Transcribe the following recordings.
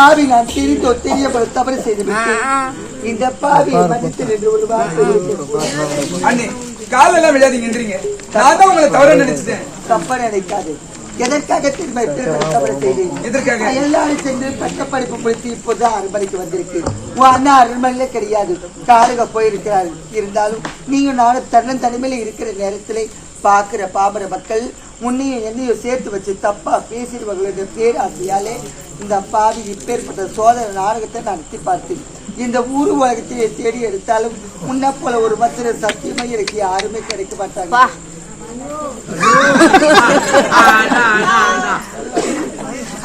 பாவி நான் தெரிந்தோ தெரியப்பட தவறு செய்து இந்த பாவி மன்னித்து என்று ஒரு வார்த்தை காலெல்லாம் விளையாதீங்கன்றீங்க நான் தான் உங்களை தவற நினைச்சிட்டேன். தப்பா நினைக்காது எதற்காக திரும்ப திரும்ப தவறு செய்தேன் எதற்காக? எல்லாரும் சென்று பட்ட படிப்பு முடித்து இப்போது அரண்மனைக்கு வந்திருக்கு உன் அண்ணா அரண்மனையில கிடையாது. காருக போயிருக்கிறார். இருந்தாலும் நீங்க நானும் தன்னன் தனிமையில இருக்கிற நேரத்திலே பார்க்கிற பாமர மக்கள் உன்னையும் என்னையும் சேர்த்து வச்சு தப்பா பேசிடுவர்களுடைய பேராசையாலே இந்த பாவி இப்பேற்பட்ட சோதனை நாடகத்தை நடத்தி பார்த்தேன். இந்த ஊர் உலகத்திலே தேடி எடுத்தாலும் முன்ன போல ஒரு மத்திர சத்தியமா எனக்கு யாருமே கிடைக்க மாட்டாங்க.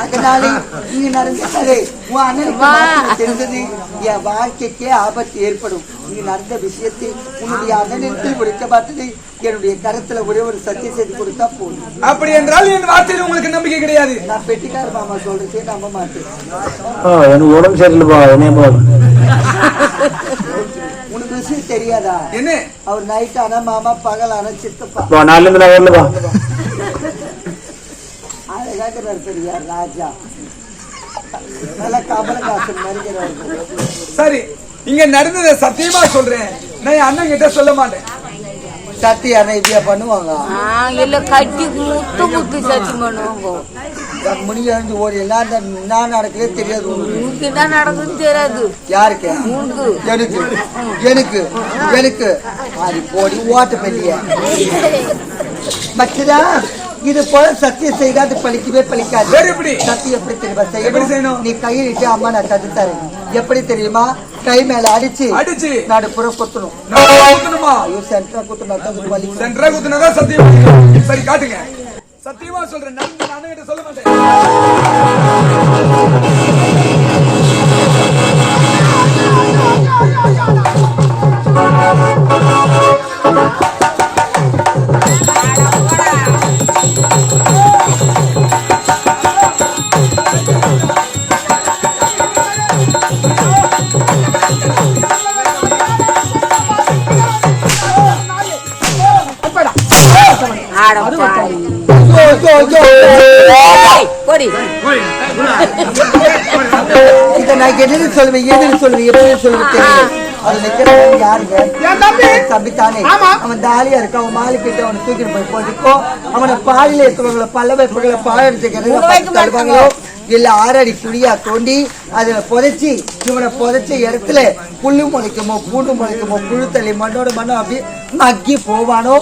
அதனாலே நீங்க நடந்ததே உன் அண்ணனுக்கு தெரிந்தது என் வாழ்க்கைக்கே ஆபத்து ஏற்படும். நீ நடந்த விஷயத்தை உன்னுடைய அண்ணனிடத்தில் கொடுக்க பார்த்தது என்னுடைய கரத்துல ஒரே ஒரு சத்தியம் செய்து கொடுத்தா போதும். அப்படி என்றால் என் வார்த்தையில் உங்களுக்கு நம்பிக்கை கிடையாது. நான் பெட்டிக்கார மாமா சொல்றதே நம்ப மாட்டேன். ஆ, எனக்கு உடம்பு சரியில்லைப்பா என்னைய பாரு. உனக்கு விஷயம் தெரியாதா? என்ன? அவர் நைட் ஆனா மாமா பகல் ஆனா சித்தப்பா. நாலுல இருந்து நான் வரலப்பா அழகாகிறார் பெரியார் ராஜா. நல்ல கமலஹாசன் மறுக்கிறார் சரி இங்க நடந்ததை சத்தியமா சொல்றேன். நான் என் அண்ணன் கிட்ட சொல்ல மாட்டேன். சத்தியாரா இப்படியா பண்ணுவாங்க. இல்ல கட்டி முத்து முத்து சத்தி பண்ணுவாங்க. முடிஞ்சு ஓடி எல்லாம் நான் நடக்கவே தெரியாது உனக்கு என்ன நடக்குதுன்னு தெரியாது. யாருக்கு? எனக்கு. எனக்கு. எனக்கு. அது போடி ஓட்ட பெரிய மச்சதா இது போல சத்தியம் செய்தா அது பழிக்கவே பழிக்காது? சத்தியம் எப்படி தெரியுமா செய்யணும்? நீ கையிட்டு அம்மா நான் தரேன் எப்படி தெரியுமா கை மேல அடிச்சு அடிச்சு நடுப்புற குத்தணும் நான் குத்தணுமா ஐயோ சென்டரா குத்தணும் தான் வலி சென்றா குத்துனதா சத்தியம் பண்ணிக்கிறேன். சரி காட்டுங்க சத்தியமா சொல்றேன் நான் அண்ணன் கிட்ட சொல்ல மாட்டேன் இதை நான் எதிர்த்து சொல்லுவேன் எதிர்த்து சொல்லுவேன் எப்படி சொல்லுவேன் அது நிக்கிறவன் யாருங்க? தம்பி. தானே. அவன் தாலியா இருக்க? அவன் மாலி கிட்ட அவனை தூக்கிட்டு போய் போட்டுக்கோ. அவனை பாலில இருக்கிறவங்கள பல்ல வைப்புகளை வைக்க தருவாங்களோ? இல்ல ஆறடி குழியா தோண்டி அதுல புதைச்சி இவனை புதைச்ச இடத்துல புல்லு முளைக்குமோ பூண்டு முளைக்குமோ புழு தள்ளி மண்ணோட மண்ணோ அப்படி மக்கி போவானோ?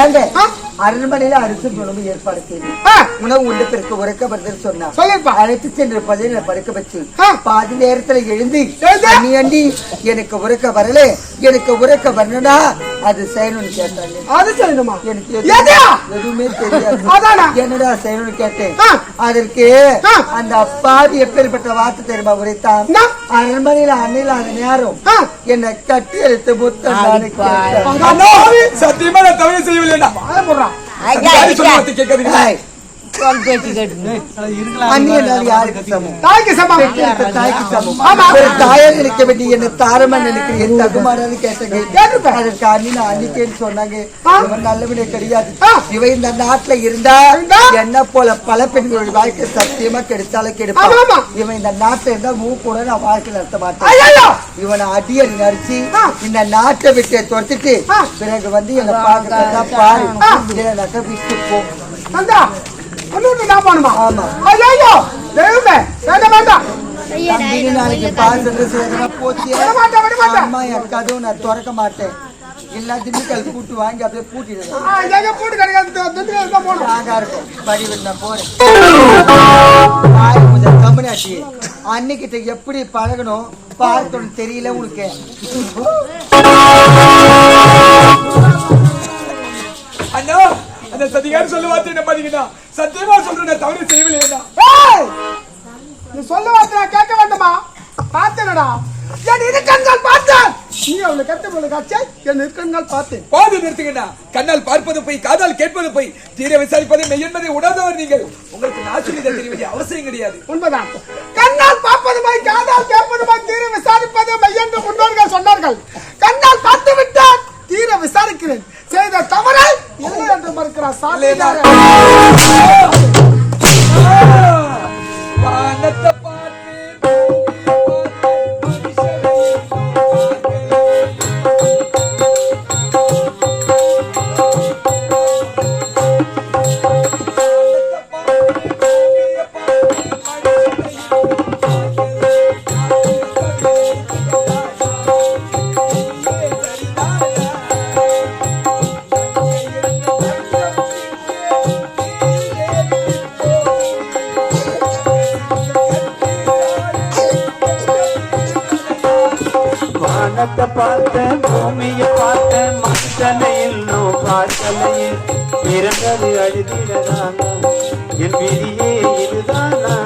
ஏங்க அரண்மனையில அரிசி உணவு ஏற்பாடு செய்து உணவு உண்டு பிறகு உறக்க வருதுன்னு சொன்னான் சொல்லிருப்பா. அழைத்து சென்று பதில படுக்க வச்சு. பாதி நேரத்துல எழுந்து. அண்ணி அண்டி எனக்கு உறக்க வரல எனக்கு உறக்க வரணும்னா அது செய்யணும்னு கேட்டாங்க அது சொல்லணுமா எனக்கு எது? எதுவும் தெரியாது அதானா? என்னடா செய்யணும்னு கேட்டேன். அதற்கு. அந்த அப்பாவி எப்பேற்பட்ட வார்த்தை தெரியுமா உரைத்தான்? அரண்மனையில அண்ணில அந்த நேரம். என்னை கட்டி எடுத்து முத்தம். அண்ணா, சத்தியமா நான் தவறு செய்யவில்லைடா ஐயா, யாரு ஐயா. சொன்ன வார்த்தை கேட்காதீங்க நினைக்க வேண்டிய என்ன தாரமா நினைக்கிற என் தகுமானு அதற்கு அன்னிக்கேன்னு சொன்னாங்க இவன் நல்லவனே கிடையாது. இவன் இந்த நாட்டுல இருந்தா? என்ன போல பல பெண்களுடைய வாழ்க்கை சத்தியமா கெடுத்தாலும் கெடுப்பான். இவன் இந்த நாட்டுல இருந்தா மூ கூட நான் வாழ்க்கை நடத்த! மாட்டேன் இவனை அடியடி நடிச்சு ஆ. இந்த நாட்டை விட்டு துரத்திட்டு. பிறகு வந்து என்ன பார்க்கறதா பாரு விட்டு போ ஒண்ணு நான் ஆமா. ஐயோ தெய்வமே வேண்டாம் வேண்டாம் நாளைக்கு பாசத்தை சேரனா போச்சு. அம்மா என் கதவு நான் திறக்க மாட்டேன். எல்லா திண்டுக்கல் பூட்டு வாங்கி அப்படியே எங்க போட்டு கிடைக்காது. போகணும். இருக்கும். படி நான் போறேன். முதல் கம்பெனி அன்னைக்கிட்ட எப்படி பழகணும்? பார்க்கணும் தெரியல உனக்கு. அந்த சதிகாரி சொல்ல வார்த்தை என்ன பாத்தீங்கன்னா சத்தியமா சொல்றேன் நான் தவறு செய்யவில்லைடா நீ சொல்ல வார்த்தை நான் கேட்க வேண்டுமா? பார்த்தேனடா. என் இரு கண்கள் பார்த்தேன். நீ அவளை கட்ட போல காட்சி என் இரு கண்கள் பார்த்தேன். பாது நிறுத்துங்கண்ணா. கண்ணால் பார்ப்பது போய் காதால் கேட்பது போய் தீர விசாரிப்பது மெய் என்பதை உணர்ந்தவர் நீங்கள். உங்களுக்கு தெரிய வேண்டிய அவசியம் கிடையாது. உண்மைதான். கண்ணால் பார்ப்பது போய் காதால் கேட்பது போய் தீர விசாரிப்பது மெய் என்று முன்னோர்கள் சொன்னார்கள். கண்ணால் பார்த்து விட்டால் தீர விசாரிக்கிறேன் செய்த தவறை இல்லை என்று வாசலையில் நோ வாசலையில் பிறந்தது அழுதிடதானா என் விதியே இதுதானா